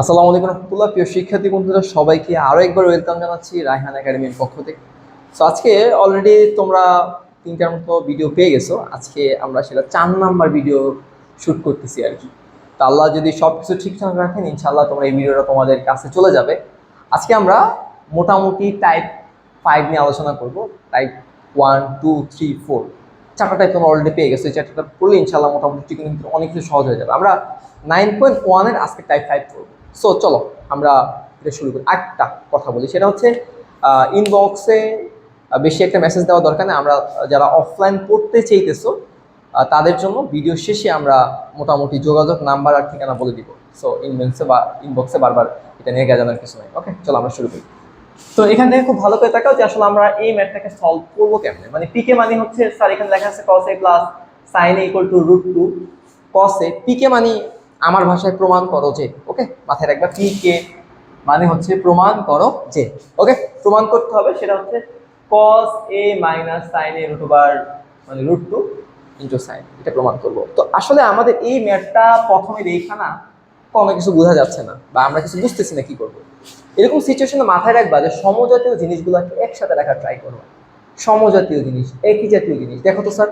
আসসালামু আলাইকুম রহমতুল্লাহ। প্রিয় শিক্ষার্থী বন্ধুরা, সবাইকে আরও একবার ওয়েলকাম জানাচ্ছি রায়হান একাডেমির পক্ষ থেকে। সো আজকে অলরেডি তোমরা তিনটার মতো ভিডিও পেয়ে গেছো। আজকে আমরা সেটা চার নাম্বার ভিডিও শুট করতেছি আর কি। তো আল্লাহ যদি সব কিছু ঠিকঠাক রাখেন ইনশাল্লাহ তোমরা এই ভিডিওটা তোমাদের কাছে চলে যাবে। আজকে আমরা মোটামুটি টাইপ ফাইভ নিয়ে আলোচনা করব। Type one two three four চারটা টাইপ তোমরা অলরেডি পেয়ে গেছো, এই চারটা পড়লে ইনশাল্লাহ মোটামুটি কিন্তু অনেক কিছু সহজ হয়ে যাবে। আমরা নাইন পয়েন্ট ওয়ানের আজকে টাইপ ফাইভ করব। সো চলো, আমরা এটা শুরু করি। একটা কথা বলি, সেটা হচ্ছে ইনবক্সে বেশি একটা মেসেজ দেওয়া দরকার নেই। আমরা যারা অফলাইন পড়তে চাইতেছো তাদের জন্য ভিডিও শেষে আমরা মোটামুটি যোগাযোগ নাম্বার আর ঠিকানা বলে দিব। সো ইনবক্সে বা ইনবক্সে বারবার এটা নিয়ে গেজানোর কিছু নাই। ওকে চলো, আমরা শুরু করি। তো এখান থেকে খুব ভালো করে তাকাও যে আসলে আমরা এই ম্যাথটাকে সলভ করব কেমনে। মানে পিকে মানে হচ্ছে, স্যার, এখানে লেখা আছে cos plus sine A equal to root two cos পিকে মানে আমার ভাষায় প্রমাণ করো যে ওকে মাথায় রাখবা পিকে মানে হচ্ছে প্রমাণ করো যে ওকে প্রমাণ করতে হবে, সেটা হচ্ছে cos A minus sine A root মানে রুট টু ইন্টু সাইন এটা প্রমাণ করব। তো আসলে আমাদের এই ম্যাথটা প্রথমে দেখা না, কোনো কিছু বোঝা যাচ্ছে না, বা আমরা কিছু বুঝতেছি না কি করব। এরকম সিচুয়েশনে মাথায় রাখবা যে সমজাতীয় জিনিসগুলোকে একসাথে রাখার ট্রাই করবা। সমজাতীয় জিনিস, একই জাতীয় জিনিস। দেখো তো স্যার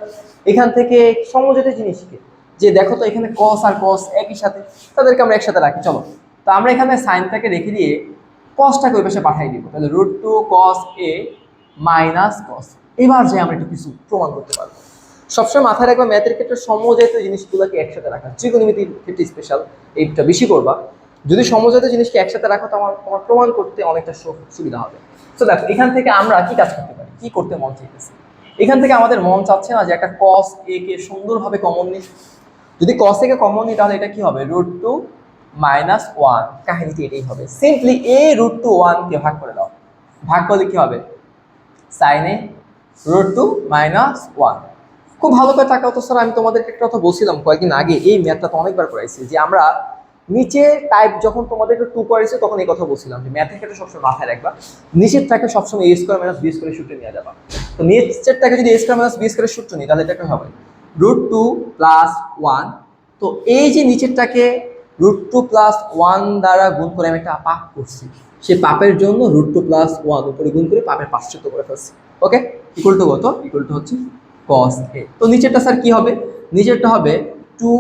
এখান থেকে সমজাতীয় জিনিসকে যে দেখো তো এখানে কস আর কস একই সাথে, তাদেরকে আমরা একসাথে রাখি। চলো, তো আমরা এখানে সাইনটাকে রেখে দিয়ে কসটাকে ওই পাশে পাঠিয়ে দিব। তাহলে root two cos A minus cos এবার যে আমরা একটু কিছু প্রমাণ করতে পারব। সবসময় মাথায় রাখবা ম্যাথের ক্ষেত্রে সমজাতীয় জিনিসগুলোকে একসাথে রাখা। ত্রিকোণমিতির ক্ষেত্রে স্পেশাল এইটা বেশি করবা। যদি সমজাতীয় জিনিসকে একসাথে রাখো, তোমার তোমার প্রমাণ করতে অনেকটা সু- সুবিধা হবে। তো দেখো, এখান থেকে আমরা কি কাজ করতে পারি? কি করতে মন চাইতেছে? এখান থেকে আমাদের মন চাচ্ছে না যে একটা কস এ কে সুন্দরভাবে কমন নিই। যদি কস এ কে কমন নিই, তাহলে এটা কি হবে? রুট টু মাইনাস ওয়ান কাহিনীটি এটাই হবে। সিম্পলি এ রুট টু ওয়ানকে ভাগ করে দাও। ভাগ করলে কি হবে? Sine root two minus one খুব ভালো করে তাকাও তো, স্যার, আমি তোমাদেরকে একটা কথা বলছিলাম কয়েকদিন আগে। এই ম্যাথটা তো অনেকবার করাইছি যে আমরা নিচে টাইপ যখন তোমাদের একটু টু করেছে তখন এই কথা বলছিলাম যে ম্যাথের ক্ষেত্রে সবসময় মাথায় রাখবা। নিচের থাকে সবসময় এ স্কোয়ার মাইনাস বি স্কোয়ারের সূত্রে নিয়ে যাবা। তো নিচের নিচেরটাকে যদি এ স্কোয়ার মাইনাস বি স্কোয়ারের সূত্র নিই, তাহলে এটা কি হবে? রুট টু প্লাস ওয়ান তো এই যে নিচেরটাকে রুট টু প্লাস ওয়ান দ্বারা গুণ করে আমি একটা পাপ করছি সেই পাপের জন্য রুট টু প্লাস ওয়ান উপরে গুণ করে পাপের পাশ্চাত্য করে ফেলছি। ওকে ইকুয়াল টু কত? ইকুয়াল টু হচ্ছে কস এ তো নিচেরটা স্যার কি হবে? নিচেরটা হবে two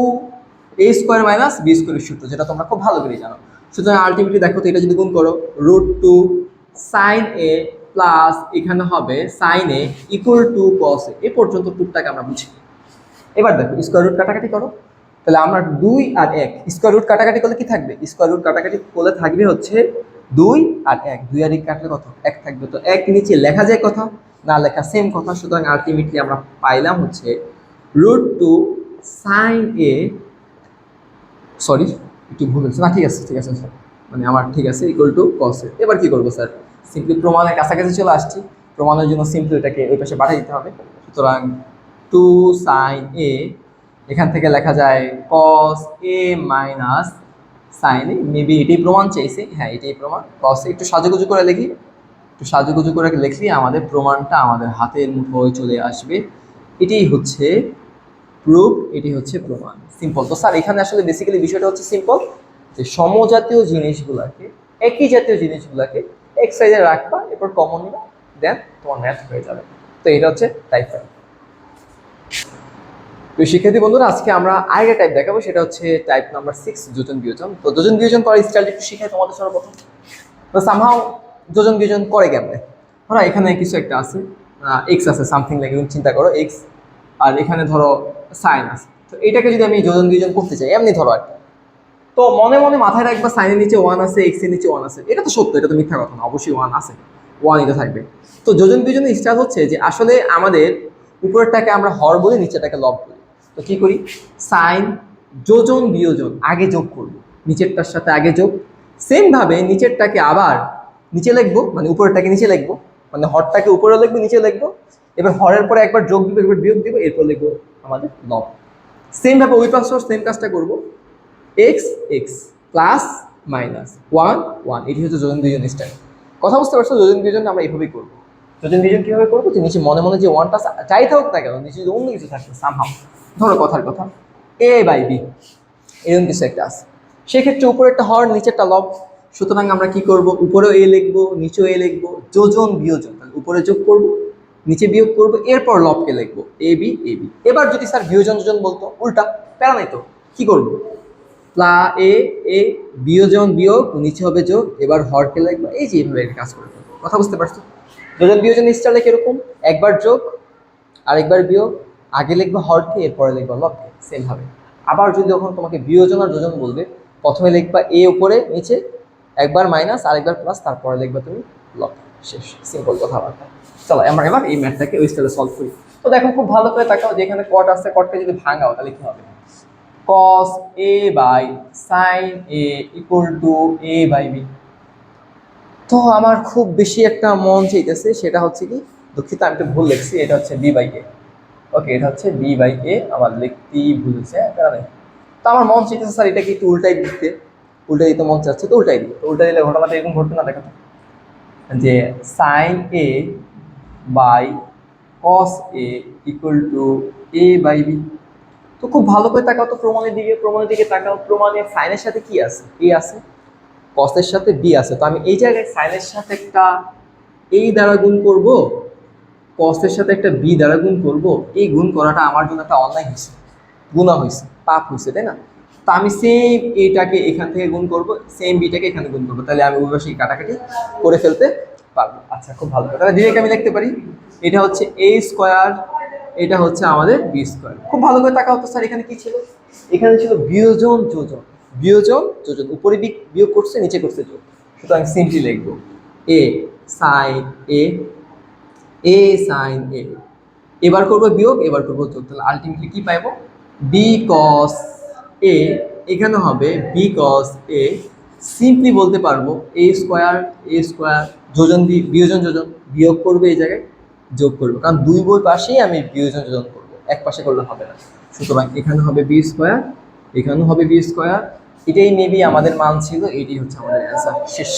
A square minus B স্কোয়ারের সূত্র, যেটা তোমরা খুব ভালো করে জানো। সুতরাং আলটিমেটলি দেখো তো এটা যদি গুণ করো root two sine A plus এখানে হবে sine A equal to cos A A পর্যন্ত টুকটাকে আমরা বুঝি। এবার দেখো স্কোয়ার রুট কাটাকাটি করো। তাহলে আমরা দুই আর এক। স্কোয়ার রুট কাটাকাটি করলে কি থাকবে? স্কোয়ার রুট কাটাকাটি করলে থাকবে হচ্ছে দুই আর এক। দুই আর এক কাটলে কত? এক থাকবে। তো এক নিচে লেখা যায় কথা, না লেখা সেম কথা। সুতরাং আলটিমেটলি আমরা পাইলাম হচ্ছে root two sine A sorry একটু ভুল হচ্ছে না, ঠিক আছে ঠিক আছে স্যার মানে আমার ঠিক আছে ইকুয়াল টু কস এবার কী করব স্যার সিম্পলি প্রমাণের কাছাকাছি চলে আসছি। প্রমাণের জন্য সিম্পলি এটাকে ওই পাশে পাঠিয়ে দিতে হবে। সুতরাং টু সাইন এ এখান থেকে লেখা যায় cos A minus sine A maybe এটাই প্রমাণ চাইছে। হ্যাঁ এটাই প্রমাণ। কস একটু সাজুগুজু করে লিখি। একটু সাজুগুজু করে লিখলি আমাদের প্রমাণটা আমাদের হাতের মুঠোয় চলে আসবে। এটাই হচ্ছে প্রুফ এটি হচ্ছে প্রমাণ। সিম্পল তো স্যার, এখানে আসলে বেসিক্যালি বিষয়টা হচ্ছে সিম্পল যে সমজাতীয় জিনিসগুলোকে, একই জাতীয় জিনিসগুলোকে এক সাইজে রাখবা, এরপর কমন নিবা দেন তোমার ম্যাথ হয়ে যাবে। তো এটা হচ্ছে টাইপ ফাইভ তো শিক্ষার্থী বন্ধুরা, আজকে আমরা আরেকটা টাইপ দেখাবো, সেটা হচ্ছে টাইপ নাম্বার সিক্স যোজন বিয়োজন। তো যোজন বিয়োজন করার স্টাইল একটু শিখাই তোমাদের সর্বপ্রথম। তো সামহাও যোজন বিয়োজন করে কেমনে? ধরো এখানে কিছু একটা আছে। এক্স আছে সামথিং লাগে চিন্তা করো এক্স আর এখানে ধরো সাইন আছে তো এটাকে যদি আমি যোজন বিয়োজন করতে চাই, এমনি ধরো আর তো মনে মনে মাথায় রাখবা সাইনের নিচে ওয়ান আছে এক্সের নিচে ওয়ান আছে। এটা তো সত্য, এটা তো মিথ্যা কথা না, অবশ্যই ওয়ান আছে। ওয়ানই তো থাকবে। তো যোজন বিয়োজনের স্টাইল হচ্ছে যে আসলে আমাদের উপরেরটাকে আমরা হর বলি নিচেরটাকে লব বলি তো কী করি? সাইন যোজন বিয়োজন, আগে যোগ করব। নিচেরটার সাথে আগে যোগ। সেম ভাবে নিচেরটাকে আবার নিচে লিখব মানে উপরেরটাকে নিচে লিখব। মানে হরটাকে উপরে লিখব নিচে লিখব। এবার হরের পরে একবার যোগ দিব, একবার বিয়োগ দিব, এরপর লিখব আমাদের লব সেম ভাবে ওই পাশে সেম কাজটা করব। X X plus minus one one এটি হচ্ছে যোজন দুজন স্টাইল কথা বুঝতে পারছ? যোজন দুজন আমরা এইভাবেই করব। যোজন দুজন কীভাবে করব? যে নিচে মনে মনে যে ওয়ানটা যাই থাকুক না কেন, নিচে অন্য কিছু থাকবে সামহাও ধরো কথার কথা। এ বাই বি এরকম কিছু একটা আছে। সেক্ষেত্রে উপরে একটা হর নিচেরটা লব সুতরাং আমরা কি করব? উপরেও এ লিখব, নিচেও এ লিখব। যোজন বিয়োজন। উপরে যোগ করব। নিচে বিয়োগ করব, এরপর লবকে লিখব এ বি এ বি এবার যদি স্যার বিয়োজন যোজন বলতো, উল্টা প্যারা নাই তো, কি করব? প্লা এ এ বিয়োজন বিয়োগ, নিচে হবে যোগ, এবার হরকে লিখব, এই যে এইভাবে কাজ করে ফেলব। কথা বুঝতে পারছ? যোজন বিয়োজন স্টাইলে কীরকম একবার যোগ, আরেকবার বিয়োগ, আগে লিখব হরকে, এরপরে লিখব লবকে সেম ভাবে। আবার যদি যখন তোমাকে বিয়োজন আর যোজন বলবে, প্রথমে লিখবা এ উপরে, নিচে, একবার মাইনাস আরেকবার প্লাস তারপরে লিখবা তুমি লব শেষ সিম্পল কথাবার্তা। চলো আমরা এবার এই ম্যাথটাকে ওই স্টাইলে সলভ করি। তো দেখো খুব ভালো করে তাকাও যে এখানে কট আছে কটকে যদি ভাঙাও তাহলে কি হবে? cos a by sin a equal to a by b তো আমার খুব বেশি একটা মন চাইতেছে সেটা হচ্ছে কি দুঃখিত আমি তো ভুল লিখছি এটা হচ্ছে বি বাই এ ওকে এটা হচ্ছে বি বাই এ আমার লিখতেই ভুল হয়েছে হ্যাঁ, কারণে। তো আমার মন চাইতেছে স্যার এটা কি একটু উল্টাই দিতে। উল্টাই দিতে মন চাচ্ছে তো উল্টাই দিই। উল্টাই দিলে ঘটনাটা এরকম ঘটবে না দেখো তো। যে sine A by cos A equal to A by B তো খুব ভালো করে তাকাও তো প্রমাণের দিকে প্রমাণের দিকে তাকাও। প্রমাণে সাইনের সাথে কি আছে? এ আছে কসের সাথে বি আছে। তো আমি এই জায়গায় সাইনের সাথে একটা এই দ্বারা গুণ করব কসের সাথে একটা বি দ্বারা গুণ করব। এই গুণ করাটা আমার জন্য একটা অন্যায় হয়েছে, গুণা হয়েছে, পাপ হয়েছে, তাই না? তো আমি সেম এটাকে এখান থেকে গুণ করব সেম বিটাকে এখানে গুণ করব। তাহলে আমি উভয় কাটাকাটি করে ফেলতে পারব। আচ্ছা খুব ভালো তাহলে ডিরেক্ট আমি লিখতে পারি, এটা হচ্ছে এ স্কোয়ার এটা হচ্ছে আমাদের বি স্কোয়ার খুব ভালো করে তাকাও তো, স্যার, এখানে কি ছিল? এখানে ছিল বিয়োজন যোজন। বিয়োজন যোজন, উপরে বিয়োগ করছে, নিচে করছে যোগ। সুতরাং সিম্পলি লিখব এ সাইন এ এ সাইন এ এবার করব বিয়োগ, এবার করব যোগ। তাহলে আলটিমেটলি কি পাইবো? বি কস এ এখানে হবে বি কস এ সিম্পলি বলতে পারব এ স্কোয়ার এ স্কোয়ার যোজন বিয়োজন যোজন, বিয়োগ করবে এই জায়গায়, যোগ করব। কারণ দুই বই পাশেই আমি বিয়োজন যোজন করব, এক পাশে করলে হবে না। সুতরাং এখানে হবে বি স্কোয়ার এখানেও হবে বি স্কোয়ার এটাই মেবি আমাদের মান ছিল, এটাই হচ্ছে আমাদের অ্যান্সার শেষ।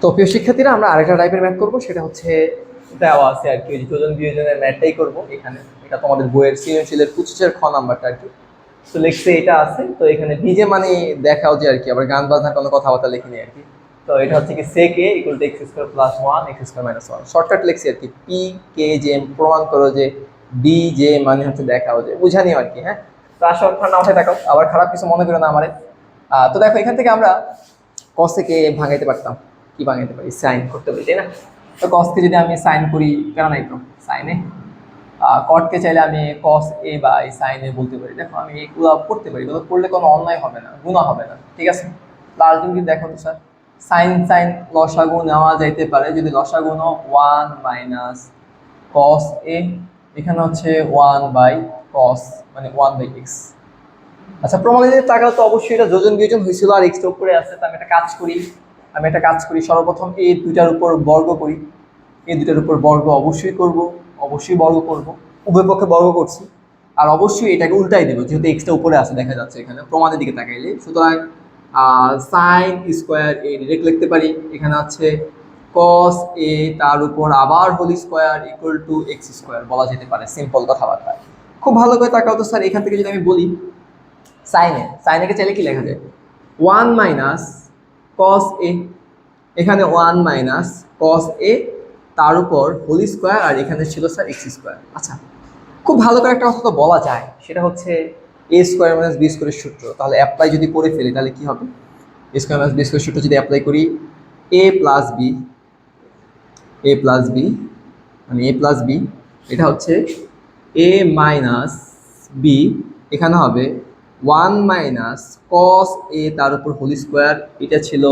তো প্রিয় শিক্ষার্থীরা, আমরা আরেকটা টাইপের ম্যাথ করব, সেটা হচ্ছে দেওয়া আছে আর কি, ওই যোজন বিয়োজনের ম্যাথটাই করব এখানে। এটা তোমাদের বইয়ের সৃজনশীলের পঁচিশের খ নাম্বারটা আর কি। তো লেখছে এটা আছে, তো এখানে নিজে মানে দেখাও যে আর কি, আবার গান বাজনার কোনো কথাবার্তা লিখিনি আর কি। তো এটা হচ্ছে কি sec A equal to X square plus one X square minus one shortcut লিখছি আর কি পি কে জে এম প্রমাণ করো যে বি জে মানে হচ্ছে দেখাও যে বুঝানিও আর কি হ্যাঁ? তো আসল ঠান্ডা মাথায় দেখো আবার খারাপ কিছু মনে করো না আমারে। তো দেখো, এখান থেকে আমরা কস থেকে ভাঙাইতে পারতাম, কি ভাঙাইতে পারি? সাইন করতে পারি, তাই না? তো কসকে যদি আমি সাইন করি, কেন নাই তো? সাইনে কটকে চাইলে আমি কস এ বাই সাইন এ বলতে পারি। দেখো, আমি এগুলো করতে পারি। এগুলো করলে কোনো অন্যায় হবে না গুণা হবে না, ঠিক আছে? দিন কিন্তু দেখো তো স্যার সাইন সাইন লসাগু নেওয়া যাইতে পারে। যদি লসাগু নাও ওয়ান মাইনাস কস এ এখানে হচ্ছে ওয়ান বাই কস মানে ওয়ান বাই এক্স আচ্ছা প্রমাণে যদি তাকাও তো অবশ্যই এটা যোজন বিয়োজন হয়েছিল, আর এক্সট্রা উপরে আছে, তো আমি একটা কাজ করি। আমি একটা কাজ করি, সর্বপ্রথম এই দুইটার উপর বর্গ করি। এই দুইটার উপর বর্গ অবশ্যই করব। অবশ্যই বর্গ করব, উভয় পক্ষে বর্গ করছি। আর অবশ্যই এটাকে উল্টাই দেবো, যেহেতু এক্সট্রা উপরে আছে, দেখা যাচ্ছে এখানে, প্রমাণের দিকে তাকাইলে। সুতরাং সাইন স্কোয়ার এ ডিরেক্ট লিখতে পারি। এখানে আছে কস এ তার উপর আবার whole square equal to X square বলা যেতে পারে সিম্পল কথাবার্তা। খুব ভালো করে তাকাও তো স্যার এখান থেকে যদি আমি বলি সাইনে সাইনেকে চাইলে কি লেখা যায়? ওয়ান মাইনাস কস এ এখানে ওয়ান মাইনাস কস এ তার উপর হোল স্কোয়ার আর এখানে ছিল স্যার এক্স স্কোয়ার। আচ্ছা খুব ভালো করে একটা কথা বলা যায়, সেটা হচ্ছে এ স্কোয়ার মাইনাস বি স্কোয়ারের সূত্র। তাহলে অ্যাপ্লাই যদি করে ফেলি, তাহলে কি হবে? A square minus B square সূত্র যদি অ্যাপ্লাই করি A plus B A plus B মানে এ প্লাস বি এটা হচ্ছে এ মাইনাস বি এখানে হবে ওয়ান মাইনাস কস এ তার উপর হোল স্কোয়ার, এটা ছিল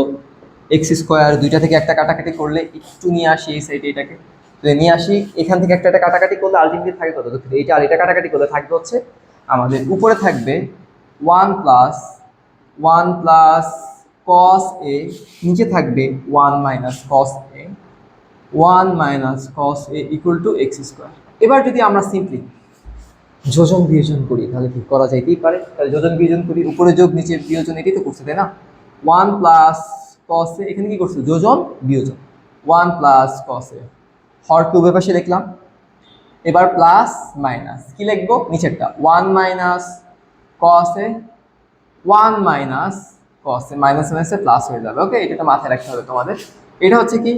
এক্স স্কোয়ার দুইটা থেকে একটা কাটাকাটি করলে একটু নিয়ে আসি এই সাইডে এটাকে। তো নিয়ে আসি, এখান থেকে একটা কাটাকাটি করলে আলটিমেটলি থাকে কত? দুঃখিত এইটা আর এটা কাটাকাটি করলে থাকবে হচ্ছে আমাদের উপরে থাকবে one plus one plus cos A নিচে থাকবে one minus cos A one minus cos A equal to X square এবার যদি আমরা সিম্পলি যোজন বিয়োজন করি, তাহলে কি করা যাইতেই পারে? তাহলে যোজন বিয়োজন করি, উপরে যোগ, নিচে বিয়োজন, এটাই তো করছে, তাই না? ওয়ান প্লাস কস এখানে কি করছে? যোজন বিয়োজন ওয়ান প্লাস কস এ হরকে উভয় পাশে লিখলাম। এবার প্লাস মাইনাস কি লিখব? নিচেরটা। One minus cos one minus cos minus মাইনাসে প্লাস হয়ে যাবে। ওকে এটা মাথায় রাখতে হবে তোমাদের। এটা হচ্ছে কি?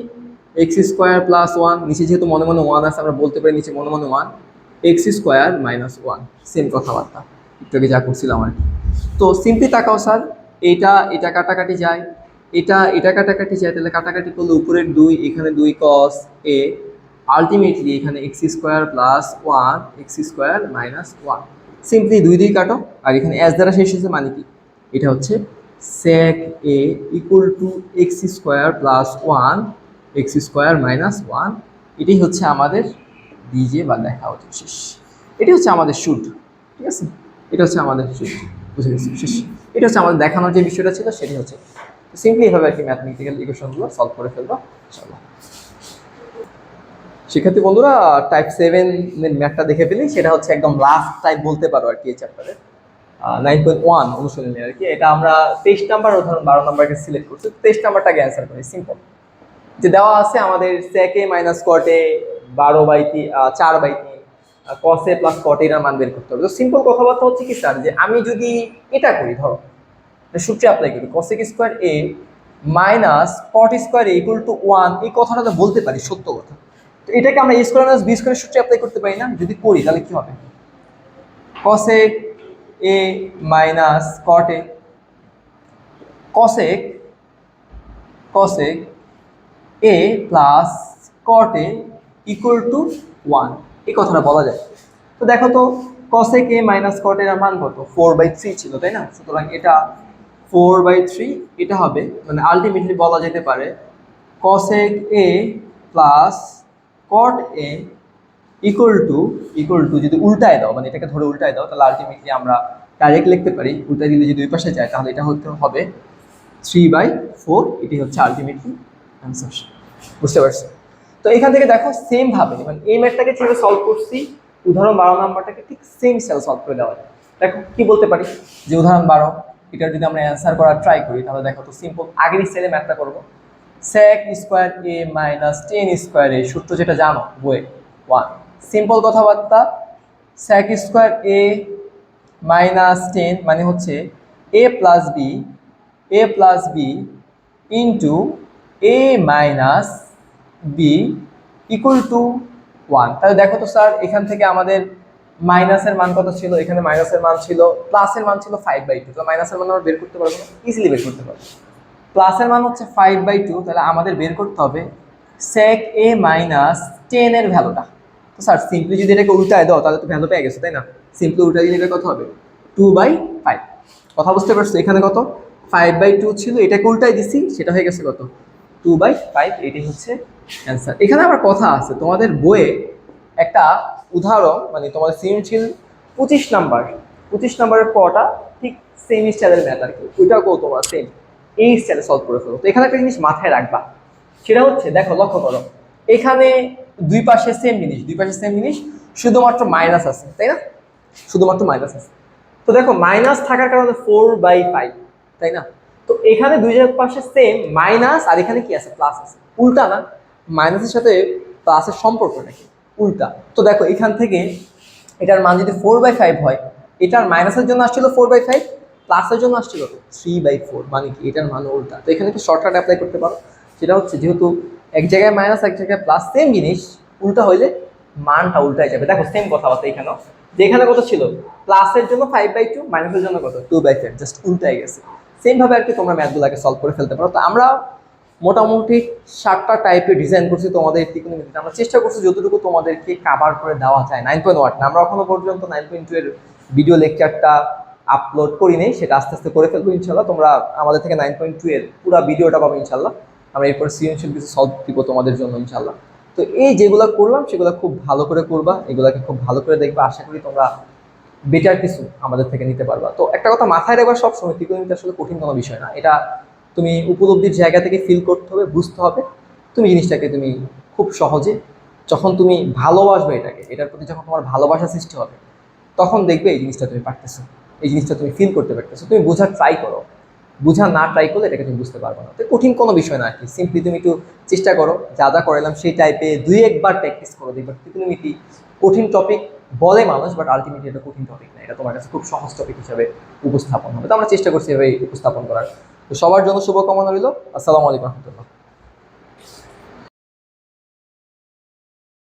এক্স স্কোয়ার প্লাস ওয়ান নিচে যেহেতু মনে মনে ওয়ান আছে, আমরা বলতে পারি নিচে মনে মনে one X square minus one same কথাবার্তা। একটু আগে যা করছিলাম আর কি। তো সিম্পলি তাকাও স্যার এটা এটা কাটাকাটি যায়। এটা এটা কাটাকাটি যায় তাহলে কাটাকাটি করলে উপরের দুই, এখানে দুই কস এ আলটিমেটলি এখানে X square plus one X square minus one simply দুই দুই কাটো, আর এখানে এস দ্বারা শেষ হয়েছে মানে কি? এটা হচ্ছে sec a equal to X square plus one X square minus one এটাই হচ্ছে আমাদের ডিজে বা দেখা হচ্ছে শেষ। এটি হচ্ছে আমাদের শুট ঠিক আছে? এটা হচ্ছে আমাদের শুট বুঝে গেছি শেষ। এটা হচ্ছে আমাদের দেখানোর যে বিষয়টা ছিল, সেটি হচ্ছে সিম্পলি এভাবে আর কি ম্যাথমেটিক্যাল ইকুয়েশনগুলো সলভ করে ফেলব, ইনশাআল্লাহ। শিক্ষার্থী বন্ধুরা টাইপ সেভেন ম্যাথটা দেখে ফেলি, সেটা হচ্ছে একদম লাস্ট টাইপ বলতে পারো আর কি এই চ্যাপ্টারে নাইন পয়েন্ট ওয়ান অনুশীলনী আর কি। এটা আমরা তেইশ নাম্বার উদাহরণ বারো নাম্বারকে সিলেক্ট করছি, তেইশ নাম্বারটাকে অ্যান্সার করি সিম্পল যে দেওয়া আছে আমাদের সেকে মাইনাস কটে বারো বাই তিন চার বাই তিন কসে প্লাস কটে এটার মান বের করতে হবে। তো সিম্পল কথাবার্তা হচ্ছে কি স্যার যে আমি যদি এটা করি, ধরো সূত্রে অ্যাপ্লাই করি। Cosec square A minus cot square equal to one এই কথাটা তো বলতে পারি, সত্য কথা। তো এটাকে আমরা A square minus B square সূত্রে অ্যাপ্লাই করতে পারি না, যদি করি তাহলে কি হবে? Cosec A minus cot A cosec cosec A plus cot A equal to one এই কথাটা বলা যায়। তো দেখো তো কসেক এ মাইনাস কট এর মান কত? ফোর বাই থ্রি ছিল, তাই না? সুতরাং এটা ফোর বাই থ্রি, এটা হবে মানে আলটিমেটলি বলা যেতে পারে cosec A plus cot A equal to equal to যদি উল্টায় দাও মানে এটাকে ধরে উল্টায় দাও, তাহলে আলটিমেটলি আমরা ডাইরেক্ট লিখতে পারি, উল্টায় দিলে যদি দুই পাশে যায়, তাহলে এটা হতে হবে থ্রি বাই ফোর এটি হচ্ছে আলটিমেটলি অ্যান্সার বুঝতে পারছি তো এখান থেকে দেখো সেম ভাবে মানে এই ম্যাথটাকে যেভাবে সলভ করছি, উদাহরণ বারো নাম্বারটাকে ঠিক সেম সেল সলভ করে দেওয়া যায়। দেখো, কি বলতে পারি? যে উদাহরণ বারো এটার যদি আমরা অ্যান্সার করার ট্রাই করি, তাহলে দেখো তো সিম্পল আগের স্টাইলে ম্যাথটা করব। sec square A minus tan square A সূত্র যেটা জানো, বইয়ে ওয়ান সিম্পল কথাবার্তা, sec square A minus tan মানে হচ্ছে A plus B A plus B into A minus B equal to one তাহলে দেখো তো স্যার এখান থেকে আমাদের মাইনাসের মান কত ছিল? এখানে মাইনাসের মান ছিল, প্লাসের মান ছিল ফাইভ বাই টু তাহলে মাইনাসের মান আমরা বের করতে পারব না? ইজিলি বের করতে পারব। প্লাসের মান হচ্ছে ফাইভ বাই টু তাহলে আমাদের বের করতে হবে সেক এ মাইনাস টেন এর ভ্যালুটা। তো স্যার সিম্পলি যদি এটাকে উল্টায় দাও, তাহলে তো ভ্যালু পেয়ে গেছো, তাই না? সিম্পলি উল্টায় দিলে এটা কত হবে? টু বাই ফাইভ কথা বুঝতে পারছ? এখানে কত? ফাইভ বাই টু ছিল, এটাকে উল্টাই দিছি, সেটা হয়ে গেছে কত? টু বাই ফাইভ এটাই হচ্ছে অ্যান্সার এখানে আবার কথা আছে, তোমাদের বইয়ে একটা উদাহরণ মানে তোমাদের সৃজনশীল পঁচিশ নাম্বার, পঁচিশ নাম্বারের পটা ঠিক সেম স্টাইলের ম্যাথ আর কি। ওইটাও কেউ তোমার সেম এই স্টাইলে সলভ করে ফেলো। তো এখানে একটা জিনিস মাথায় রাখবা। সেটা হচ্ছে, দেখো, লক্ষ্য করো, এখানে দুই পাশে সেম জিনিস, দুই পাশে সেম জিনিস, শুধুমাত্র মাইনাস আছে, তাই না? শুধুমাত্র মাইনাস আছে। তো দেখো মাইনাস থাকার কারণে ফোর বাই ফাইভ তাই না? তো এখানে দুই পাশে সেম মাইনাস আর এখানে কি আছে? প্লাস আছে। উল্টা না মাইনাসের সাথে প্লাসের সম্পর্ক নাকি উল্টা। তো দেখো, এখান থেকে এটার মান যদি ফোর বাই ফাইভ হয়, এটার মাইনাসের জন্য আসছিল ফোর বাই ফাইভ প্লাসের জন্য আসছিল থ্রি বাই ফোর মানে কি? এটার মান উল্টা। তো এখানে একটু শর্টকাট অ্যাপ্লাই করতে পারো। সেটা হচ্ছে যেহেতু এক জায়গায় মাইনাস এক জায়গায় প্লাস সেম জিনিস, উল্টা হইলে মানটা উল্টায় যাবে। দেখো সেম কথাবার্তা এখানেও যে এখানে কত ছিল? প্লাসের জন্য ফাইভ বাই টু মাইনাসের জন্য কত? টু বাই ফাইভ জাস্ট উল্টাই গেছে। সেমভাবে আর কি তোমরা ম্যাথগুলোকে সলভ করে ফেলতে পারো। তো আমরা মোটামুটি সাতটা টাইপের ডিজাইন করছি তোমাদের ত্রিকোণমিতিতে আমরা চেষ্টা করছি যতটুকু তোমাদেরকে কাভার করে দেওয়া যায়। নাইন পয়েন্ট ওয়াট আমরা এখনও পর্যন্ত নাইন পয়েন্ট টু এর ভিডিও লেকচারটা আপলোড করি নেই। সেটা আস্তে আস্তে করে ফেলব ইনশাল্লাহ তোমরা আমাদের থেকে নাইন পয়েন্ট টু এর পুরো ভিডিওটা পাবো ইনশাল্লাহ আমরা এরপর সৃজনশীল কিছু সলভ দিব তোমাদের জন্য ইনশাল্লাহ তো এই যেগুলো করলাম, সেগুলো খুব ভালো করে করবা। এগুলাকে খুব ভালো করে দেখবা। আশা করি তোমরা বেটার কিছু আমাদের থেকে নিতে পারবা। তো একটা কথা মাথায় রাখবা সবসময় ত্রিকোণমিতি আসলে কঠিন কোনো বিষয় না। এটা তুমি উপলব্ধির জায়গা থেকে ফিল করতে হবে, বুঝতে হবে। তুমি জিনিসটাকে তুমি খুব সহজে, যখন তুমি ভালোবাসবে এটাকে, এটার প্রতি যখন তোমার ভালোবাসা সৃষ্টি হবে, তখন দেখবে এই জিনিসটা তুমি পারতেছো। এই জিনিসটা তুমি ফিল করতে পারতেছো। তুমি বোঝার ট্রাই করো। বোঝা না ট্রাই করলে এটাকে তুমি বুঝতে পারবে না। তো কঠিন কোনো বিষয় না আর কি। সিম্পলি তুমি একটু চেষ্টা করো। যা যা করালাম সেই টাইপে দুই একবার প্র্যাকটিস করো। দেখবে ত্রিকোণমিতি কঠিন টপিক বলে মানুষ বাট আলটিমেটলি এটা কঠিন টপিক না। এটা তোমার কাছে খুব সহজ টপিক হিসাবে উপস্থাপন হবে। তো আমরা চেষ্টা করছি এভাবে উপস্থাপন করার। তো সবার জন্য শুভকামনা রইল। আসসালামু আলাইকুম রহমতুল্লাহ।